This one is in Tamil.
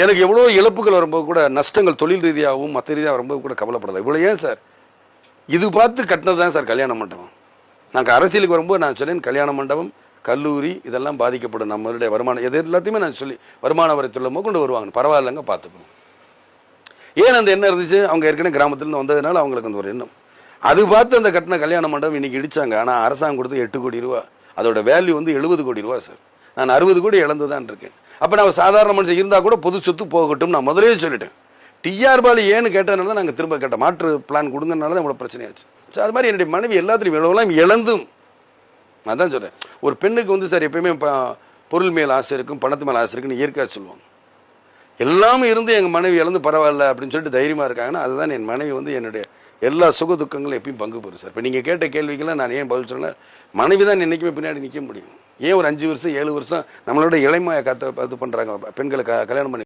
எனக்கு எவ்வளோ இழப்புகள் வரும்போது கூட நஷ்டங்கள் தொழில் ரீதியாகவும் மற்ற ரீதியாக வரும்போது கூட கவலைப்படாது. இவ்வளோ ஏன் சார்? இது பார்த்து கட்டினது தான் சார் கல்யாண மண்டபம். நாங்கள் அரசியலுக்கு வரும்போது நான் சொன்னேன் கல்யாண மண்டபம் கல்லூரி இதெல்லாம் பாதிக்கப்படும். நம்மளுடைய வருமானம் எது எல்லாத்தையுமே நான் சொல்லி வருமான வரித்துள்ள கொண்டு வருவாங்க பரவாயில்லைங்க பார்த்துக்கணும் ஏன் அந்த எண்ணம் இருந்துச்சு? அவங்க ஏற்கனவே கிராமத்துலேருந்து வந்ததுனால அவங்களுக்கு அந்த ஒரு எண்ணம். அது பார்த்து அந்த கட்டின கல்யாண மண்டபம் இன்னைக்கு இடிச்சாங்க. ஆனால் அரசாங்கம் கொடுத்து எட்டு கோடி ரூபா. அதோட வேல்யூ வந்து எழுபது கோடி ரூபா சார். நான் அறுபது கோடி இழந்து தான் இருக்கேன். அப்போ நான் சாதாரண மனுஷன் இருந்தால் கூட பொது சொத்து போகட்டும் நான் முதலே சொல்லிட்டேன். டிஆர் பாலி ஏன்னு கேட்டதுனால தான் நாங்கள் திரும்ப கேட்டோம். மாற்று பிளான் கொடுங்கனால தான் இவ்வளோ பிரச்சனையாச்சு ஸோ அது மாதிரி என்னுடைய மனைவி எல்லாத்துலையும் இவ்வளோலாம் இழந்தும். அதான் சொல்கிறேன் ஒரு பெண்ணுக்கு வந்து சார் எப்பயுமே பொருள் மேல் ஆசை இருக்கும் பணத்து மேல் ஆசை இருக்குன்னு இயற்கையாக சொல்லுவாங்க. எல்லாமே இருந்து எங்கள் மனைவி இழந்து பரவாயில்ல அப்படின்னு சொல்லிட்டு தைரியமாக இருக்காங்கன்னா அதுதான் என் மனைவி வந்து என்னுடைய எல்லா சுக துக்கங்களும் எப்பயும் பங்கு பெறும் சார். இப்போ நீங்கள் கேட்ட கேள்விக்கெல்லாம் நான் ஏன் பதில் சொல்ல மனைவி தான் என்றைக்குமே பின்னாடி நிற்க முடியும். ஏன் ஒரு அஞ்சு வருஷம் ஏழு வருஷம் நம்மளோட இளைமையை கற்று இது பண்ணுறாங்க பெண்களை க கல்யாணம் பண்ணி